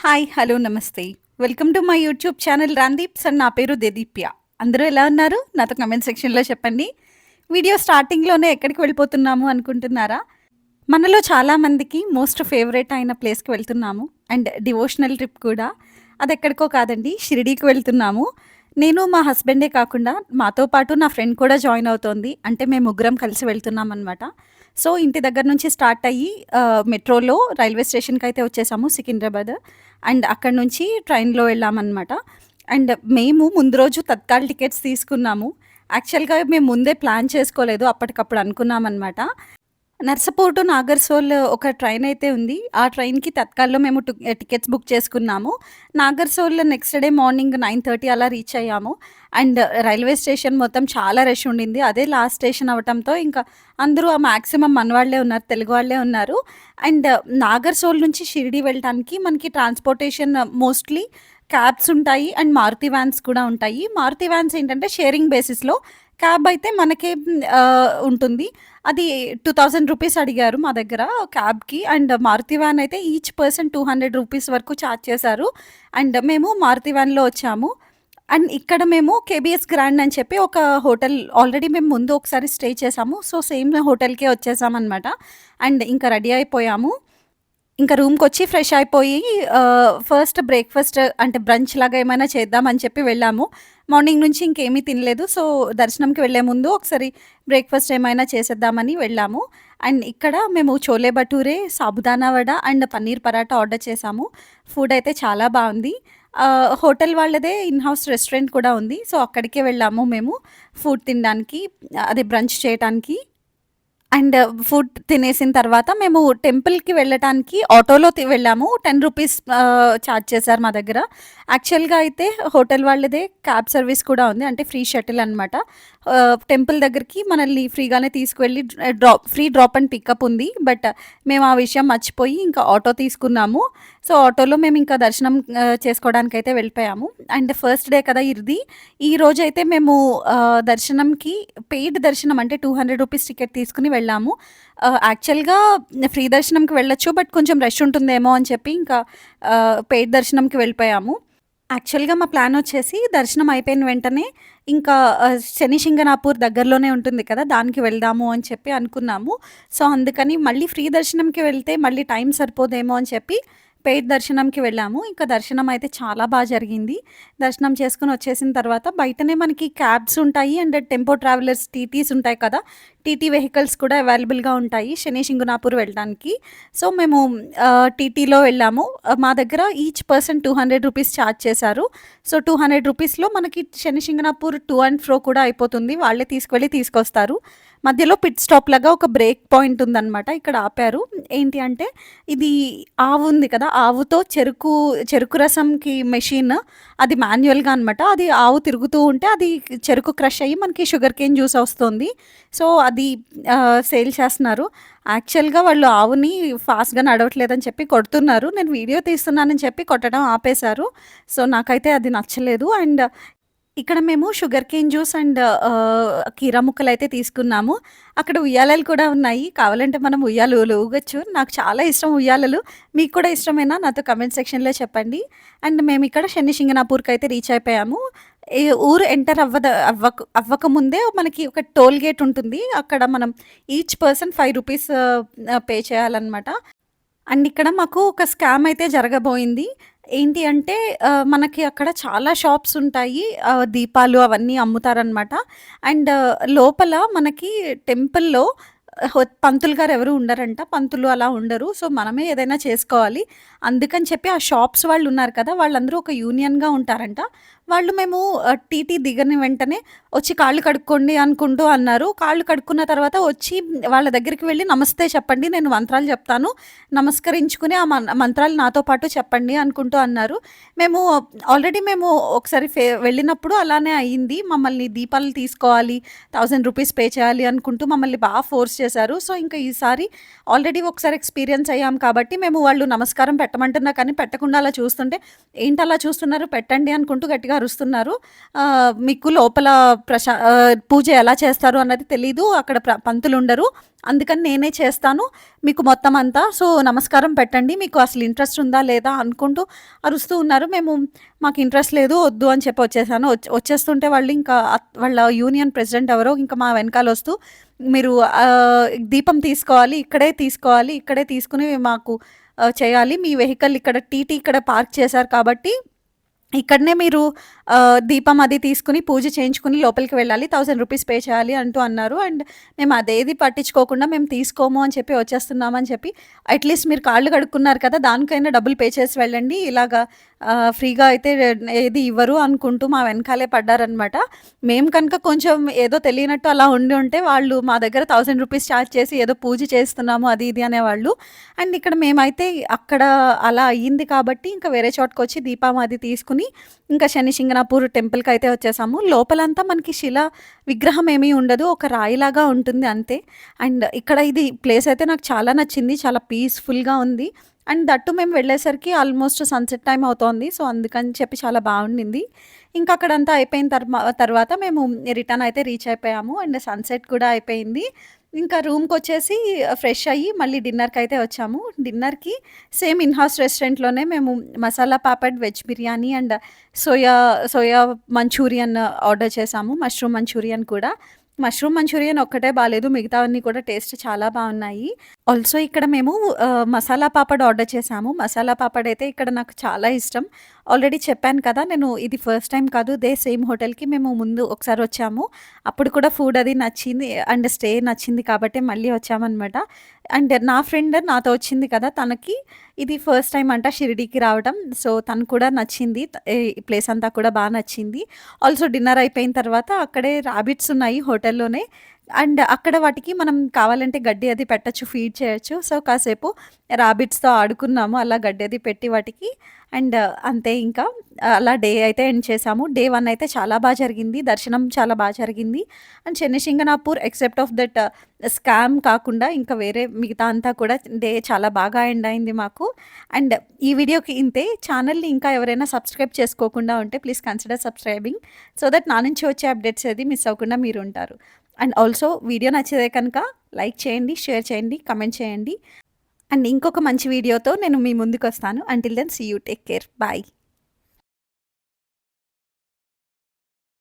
Hi hello నమస్తే. Welcome to my YouTube channel Ramdeeps and నా పేరు దేదీప్య. అందరూ ఎలా ఉన్నారు? నాతో కమెంట్ సెక్షన్లో చెప్పండి. వీడియో స్టార్టింగ్లోనే ఎక్కడికి వెళ్ళిపోతున్నాము అనుకుంటున్నారా? మనలో చాలామందికి మోస్ట్ ఫేవరెట్ అయిన ప్లేస్కి వెళ్తున్నాము. అండ్ డివోషనల్ ట్రిప్ కూడా. అది ఎక్కడికో కాదండి షిరిడీకి వెళ్తున్నాము. నేను మా హస్బెండే కాకుండా మాతో పాటు నా ఫ్రెండ్ కూడా జాయిన్ అవుతోంది. అంటే మేము ముగ్గురం కలిసి వెళ్తున్నాం అనమాట సో ఇంటి దగ్గర నుంచి స్టార్ట్ అయ్యి మెట్రోలో రైల్వే స్టేషన్కి అయితే వచ్చేసాము సికింద్రాబాద్. అండ్ అక్కడ నుంచి ట్రైన్లో వెళ్ళామన్నమాట. అండ్ మేము ముందు రోజు తత్కాల్ టికెట్స్ తీసుకున్నాము. యాక్చువల్గా మేము ముందే ప్లాన్ చేసుకోలేదు అప్పటికప్పుడు అనుకున్నామన్నమాట. నర్సపోర్టు నాగర్సోల్ ఒక ట్రైన్ అయితే ఉంది. ఆ ట్రైన్కి తత్కాల్లో మేము టికెట్స్ బుక్ చేసుకున్నాము. Nagarsol next day morning nine thirty అలా రీచ్ అయ్యాము. అండ్ రైల్వే స్టేషన్ మొత్తం చాలా రష్ ఉండింది. అదే లాస్ట్ స్టేషన్ అవటంతో ఇంకా అందరూ మ్యాక్సిమం మనవాళ్ళే ఉన్నారు తెలుగు వాళ్ళే ఉన్నారు. అండ్ నాగర్సోల్ నుంచి షిరిడి వెళ్ళటానికి మనకి ట్రాన్స్పోర్టేషన్ మోస్ట్లీ క్యాబ్స్ ఉంటాయి అండ్ మారుతి వ్యాన్స్ కూడా ఉంటాయి. మారుతి వ్యాన్స్ ఏంటంటే షేరింగ్ బేసిస్లో క్యాబ్ అయితే మనకే ఉంటుంది. అది టూ థౌజండ్ రూపీస్ అడిగారు మా దగ్గర క్యాబ్కి. అండ్ మారుతి వ్యాన్ అయితే each person two hundred rupees వరకు ఛార్జ్ చేశారు. అండ్ మేము మారుతి వ్యాన్లో వచ్చాము. అండ్ ఇక్కడ మేము కేబిఎస్ గ్రాండ్ అని చెప్పి ఒక హోటల్ ఆల్రెడీ మేము ముందు ఒకసారి స్టే చేసాము సో సేమ్ హోటల్కే వచ్చేసామన్నమాట. అండ్ ఇంకా రెడీ అయిపోయాము. ఇంకా రూమ్కి వచ్చి ఫ్రెష్ అయిపోయి ఫస్ట్ బ్రేక్ఫాస్ట్ అంటే బ్రంచ్ లాగా ఏమైనా చేద్దామని చెప్పి వెళ్ళాము. మార్నింగ్ నుంచి ఇంకేమీ తినలేదు. సో దర్శనంకి వెళ్ళే ముందు ఒకసారి బ్రేక్ఫాస్ట్ ఏమైనా చేసేద్దామని వెళ్ళాము. అండ్ ఇక్కడ మేము చోలే భటూరే సాబుదానా వడ అండ్ పన్నీర్ పరాటా ఆర్డర్ చేసాము. ఫుడ్ అయితే చాలా బాగుంది. హోటల్ వాళ్ళదే ఇన్ హౌస్ రెస్టారెంట్ కూడా ఉంది. సో అక్కడికే వెళ్ళాము మేము ఫుడ్ తినడానికి అదే బ్రంచ్ చేయడానికి అండ్ ఫుడ్ తినేసిన తర్వాత మేము టెంపుల్కి వెళ్ళటానికి ఆటోలో వెళ్ళాము. టెన్ రూపీస్ ఛార్జ్ చేశారు మా దగ్గర. యాక్చువల్గా అయితే హోటల్ వాళ్ళదే క్యాబ్ సర్వీస్ కూడా ఉంది. అంటే ఫ్రీ షటిల్ అనమాట టెంపుల్ దగ్గరికి మనల్ని ఫ్రీగానే తీసుకువెళ్ళి drop free drop and pickup ఉంది. బట్ మేము ఆ విషయం మర్చిపోయి ఇంకా ఆటో తీసుకున్నాము. సో ఆటోలో మేము ఇంకా దర్శనం చేసుకోవడానికి అయితే వెళ్ళిపోయాము. అండ్ ఫస్ట్ డే కదా ఇది ఈ రోజు అయితే మేము దర్శనంకి పెయిడ్ దర్శనం అంటే టూ హండ్రెడ్ రూపీస్ టికెట్ తీసుకుని వెళ్ళాము. యాక్చువల్గా ఫ్రీ దర్శనంకి వెళ్ళొచ్చు బట్ కొంచెం రష్ ఉంటుందేమో అని చెప్పి ఇంకా పెయిడ్ దర్శనంకి వెళ్ళిపోయాము. యాక్చువల్గా మా ప్లాన్ వచ్చేసి దర్శనం అయిపోయిన వెంటనే ఇంకా శని సింగనాపూర్ దగ్గరలోనే ఉంటుంది కదా దానికి వెళ్దాము అని చెప్పి అనుకున్నాము. సో అందుకని మళ్ళీ ఫ్రీ దర్శనంకి వెళ్తే మళ్ళీ టైం సరిపోదేమో అని చెప్పి పెయిడ్ దర్శనంకి వెళ్ళాము. ఇంకా దర్శనం అయితే చాలా బాగా జరిగింది. దర్శనం చేసుకుని వచ్చేసిన తర్వాత బయటనే మనకి క్యాబ్స్ ఉంటాయి అండ్ టెంపో ట్రావెలర్స్ టీటీస్ ఉంటాయి కదా టీటీ వెహికల్స్ కూడా అవైలబుల్గా ఉంటాయి శని సింగునాపూర్ వెళ్ళడానికి. సో మేము టీటీలో వెళ్ళాము. మా దగ్గర each person two hundred rupees charge చేశారు. సో టూ హండ్రెడ్ రూపీస్లో మనకి Shani Singanapur to and fro కూడా అయిపోతుంది. వాళ్ళే తీసుకువెళ్ళి తీసుకొస్తారు. మధ్యలో పిట్ స్టాప్ లాగా ఒక బ్రేక్ పాయింట్ ఉందన్నమాట. ఇక్కడ ఆపారు. ఏంటి అంటే ఇది ఆవు ఉంది కదా ఆవుతో చెరుకు చెరుకు రసంకి మెషిన్ అది మాన్యువల్గా అనమాట అది ఆవు తిరుగుతూ ఉంటే అది చెరుకు క్రష్ అయ్యి మనకి షుగర్ కేన్ జ్యూస్ వస్తుంది. సో అది సేల్ చేస్తున్నారు. యాక్చువల్గా వాళ్ళు ఆవుని ఫాస్ట్గా నడవట్లేదని చెప్పి కొడుతున్నారు. నేను వీడియో తీస్తున్నానని చెప్పి కొట్టడం ఆపేశారు. సో నాకైతే అది నచ్చలేదు. అండ్ ఇక్కడ మేము షుగర్ కేన్ జ్యూస్ అండ్ కీరా ముక్కలు అయితే తీసుకున్నాము. అక్కడ ఉయ్యాలలు కూడా ఉన్నాయి. కావాలంటే మనం ఉయ్యాలు ఊగచ్చు. నాకు చాలా ఇష్టం ఉయ్యాలలు. మీకు కూడా ఇష్టమేనా? నాతో కమెంట్ సెక్షన్లో చెప్పండి. అండ్ మేము ఇక్కడ శని సింగనాపూర్కి అయితే రీచ్ అయిపోయాము. ఈ ఊరు ఎంటర్ అవ్వద అవ్వక అవ్వక ముందే మనకి ఒక టోల్ గేట్ ఉంటుంది. అక్కడ మనం each person five rupees pay చేయాలన్నమాట. అండ్ ఇక్కడ మాకు ఒక స్కామ్ అయితే జరగబోయింది. ఏంటి అంటే మనకి అక్కడ చాలా షాప్స్ ఉంటాయి. దీపాలు అవన్నీ అమ్ముతారనమాట అండ్ లోపల మనకి టెంపుల్లో పంతులు గారు ఎవరు ఉండరంట. పంతులు అలా ఉండరు. సో మనమే ఏదైనా చేసుకోవాలి. అందుకని చెప్పి ఆ షాప్స్ వాళ్ళు ఉన్నారు కదా వాళ్ళందరూ ఒక యూనియన్గా ఉంటారంట. వాళ్ళు మేము టీటీ దిగని వెంటనే వచ్చి కాళ్ళు కడుక్కోండి అనుకుంటూ అన్నారు. కాళ్ళు కడుక్కున్న తర్వాత వచ్చి వాళ్ళ దగ్గరికి వెళ్ళి నమస్తే చెప్పండి నేను మంత్రాలు చెప్తాను. నమస్కరించుకుని ఆ మంత్రాలు నాతో పాటు చెప్పండి అనుకుంటూ అన్నారు. మేము ఆల్రెడీ మేము ఒకసారి ఫే వెళ్ళినప్పుడు అలానే అయ్యింది మమ్మల్ని దీపాలు తీసుకోవాలి థౌజండ్ రూపీస్ పే చేయాలి అనుకుంటూ మమ్మల్ని బాగా ఫోర్స్ చేశారు. సో ఇంకా ఈసారి ఆల్రెడీ ఒకసారి ఎక్స్పీరియన్స్ అయ్యాం కాబట్టి మేము వాళ్ళు నమస్కారం పెట్టమంటున్నా కానీ పెట్టకుండా అలా చూస్తుంటే ఏంటి అలా చూస్తున్నారు? పెట్టండి అనుకుంటూ గట్టిగా అరుస్తున్నారు. మీకు లోపల ప్రశా పూజ ఎలా చేస్తారు అన్నది తెలీదు. అక్కడ ప్ర పంతులుండరు. అందుకని నేనే చేస్తాను. మీకు మొత్తం అంతా. సో, నమస్కారం పెట్టండి. మీకు అసలు ఇంట్రెస్ట్ ఉందా? లేదా? అనుకుంటూ అరుస్తూ ఉన్నారు. మేము మాకు ఇంట్రెస్ట్ లేదు. వద్దు అని చెప్పి వచ్చేసాను. వచ్చేస్తుంటే వాళ్ళు ఇంకా వాళ్ళ యూనియన్ ప్రెసిడెంట్ ఎవరో ఇంకా మా వెనకాల వస్తూ మీరు దీపం తీసుకోవాలి. ఇక్కడే తీసుకోవాలి. ఇక్కడే తీసుకుని మాకు చేయాలి. మీ వెహికల్ ఇక్కడ టీటీ ఇక్కడ పార్క్ చేశారు కాబట్టి ఇక్కడనే మీరు దీపం అది తీసుకొని పూజ చేయించుకుని లోపలికి వెళ్ళాలి. థౌసండ్ రూపీస్ పే చేయాలి అంటూ అన్నారు. అండ్ మేము అదేది పట్టించుకోకుండా మేము తీసుకోము అని చెప్పి వచ్చేస్తున్నామని చెప్పి అట్‌లీస్ట్ మీరు కాళ్ళు కడుక్కున్నారు కదా! దానికైనా డబ్బులు పే చేసి వెళ్ళండి. ఇలాగా ఫ్రీగా అయితే ఏది ఇవ్వరు అనుకుంటూ మా వెనకాలే పడ్డారనమాట. మేము కనుక కొంచెం ఏదో తెలియనట్టు అలా ఉండి ఉంటే వాళ్ళు మా దగ్గర థౌసండ్ రూపీస్ ఛార్జ్ చేసి ఏదో పూజ చేస్తున్నాము అది ఇది అనేవాళ్ళు. అండ్ ఇక్కడ మేమైతే అక్కడ అలా అయ్యింది కాబట్టి ఇంకా వేరే చోటకొచ్చి దీపం అది తీసుకుని ఇంకా శని సింగనాపూర్ అయితే వచ్చేసాము. లోపలంతా మనకి శిలా విగ్రహం ఏమీ ఉండదు. ఒక రాయిలాగా ఉంటుంది అంతే. అండ్ ఇక్కడ ఇది ప్లేస్ అయితే నాకు చాలా నచ్చింది. చాలా పీస్‌ఫుల్‌గా ఉంది. అండ్ దట్టు మేము వెళ్ళేసరికి ఆల్మోస్ట్ సన్‌సెట్ టైమ్ అవుతోంది. సో, అందుకని చెప్పి చాలా బాగుండింది ఇంకా అక్కడంతా అయిపోయిన తర్మా తర్వాత మేము రిటర్న్ అయితే రీచ్ అయిపోయాము. అండ్ సన్‌సెట్ కూడా అయిపోయింది. ఇంకా రూమ్కి వచ్చేసి ఫ్రెష్ అయ్యి మళ్ళీ డిన్నర్కి అయితే వచ్చాము. డిన్నర్‌కి సేమ్ ఇన్హౌస్ రెస్టారెంట్‌లోనే మేము masala papad, veg biryani and soya soya Manchurian order చేశాము. మష్రూమ్ మంచూరియన్ కూడా. మష్రూమ్ మంచూరియన్ ఒక్కటే బాలేదు. మిగతావన్నీ కూడా టేస్ట్ చాలా బాగున్నాయి ఆల్సో ఇక్కడ మేము మసాలా పాపడ్ ఆర్డర్ చేశాము. మసాలా పాపడ్ అయితే ఇక్కడ నాకు చాలా ఇష్టం. ఆల్రెడీ చెప్పాను కదా! నేను ఇది ఫస్ట్ టైం కాదు. దే సేమ్ హోటల్‌కి మేము ముందు ఒకసారి వచ్చాము. అప్పుడు కూడా ఫుడ్ అది నచ్చింది. అండ్ స్టే నచ్చింది కాబట్టి మళ్ళీ వచ్చామనమాట. అండ్ నా ఫ్రెండ్ నాతో వచ్చింది కదా! తనకి ఇది ఫస్ట్ టైం అంట షిరిడీకి రావడం. సో, తను కూడా నచ్చింది. ఈ ప్లేస్ అంతా కూడా బాగా నచ్చింది. ఆల్సో డిన్నర్ అయిపోయిన తర్వాత అక్కడే రాబిట్స్ ఉన్నాయి హోటల్‌లోనే. అండ్ అక్కడ వాటికి మనం కావాలంటే గడ్డి అది పెట్టచ్చు ఫీడ్ చేయొచ్చు. సో, కాసేపు రాబిట్స్‌తో ఆడుకున్నాము. అలా గడ్డి అది పెట్టి వాటికి. అండ్ అంతే ఇంకా అలా డే అయితే ఎండ్ చేసాము. డే వన్ అయితే చాలా బాగా జరిగింది. దర్శనం చాలా బాగా జరిగింది. And Shani except of that scam కాకుండా ఇంకా వేరే మిగతా అంతా కూడా డే చాలా బాగా ఎండ్ అయింది మాకు. అండ్ ఈ వీడియోకి ఇంతే. ఛానల్ని ఇంకా ఎవరైనా సబ్స్క్రైబ్ చేసుకోకుండా ఉంటే please consider subscribing. So that నా నుంచి వచ్చే అప్డేట్స్ ఏది మిస్ అవ్వకుండా మీరు ఉంటారు అండ్ ఆల్సో వీడియో నచ్చితే కనుక లైక్ చేయండి, షేర్ చేయండి, కమెంట్ చేయండి. అండ్ ఇంకొక మంచి వీడియోతో నేను మీ ముందుకొస్తాను. Until then see you. Take care. Bye.